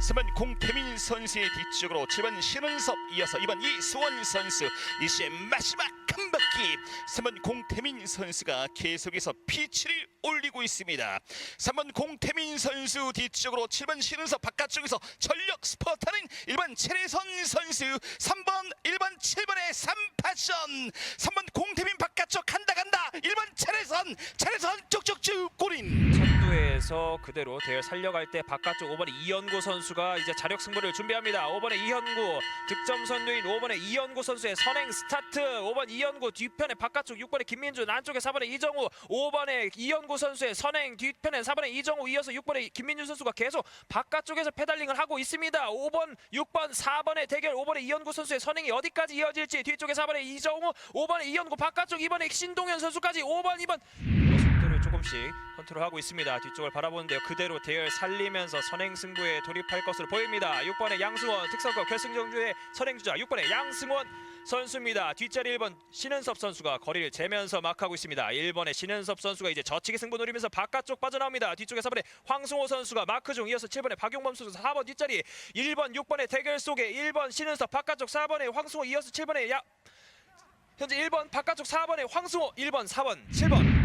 3번 공태민 선수의 뒤쪽으로 7번 신은섭 이어서 2번 이수원 선수 이 시의 마지막 한 바퀴. 3번 공태민 선수가 계속해서 피치를 올리고 있습니다. 3번 공태민 선수 뒤쪽으로 7번 신은섭 바깥쪽에서 전력 스퍼트하는 1번 최래선 선수 3번 1번 7번의 3파션. 3번 공태민 바깥쪽 1번 최래선 최래선 쭉쭉쭉 꼬린 선두에서 그대로 대열 살려갈 때 바깥쪽 5번의 이현구 선수가 이제 자력 승부를 준비합니다. 5번의 이현구 득점 선두인 5번의 이현구 선수의 선행 스타트. 5번 이현구 뒤편에 바깥쪽 6번의 김민준 안쪽에 4번의 이정우 5번의 이현구 선수의 선행 뒤편에 4번의 이정우 이어서 6번의 김민준 선수가 계속 바깥쪽에서 페달링을 하고 있습니다. 5번 6번 4번의 대결 5번의 이현구 선수의 선행이 어디까지 이어질지 뒤쪽에 4번의 이정우 5번의 이현구 바깥쪽 2번의 신동현 선수까지 5번 2번 속도를 조금씩 컨트롤하고 있습니다. 뒤쪽을 바라보는데요. 그대로 대열 살리면서 선행 승부에 돌입할 것으로 보입니다. 6번의 양승원 특성급 결승정주의 선행주자 6번의 양승원 선수입니다. 뒷자리 1번 신은섭 선수가 거리를 재면서 막하고 있습니다. 1번의 신은섭 선수가 이제 저치기 승부 노리면서 바깥쪽 빠져나옵니다. 뒤쪽에 4번의 황승호 선수가 마크 중 이어서 7번의 박용범 선수 4번 뒷자리 1번 6번의 대결 속에 1번 신은섭 바깥쪽 4번의 황승호 이어서 7번의 야 현재 1번 바깥쪽 4번의 황승호 1번 4번 7번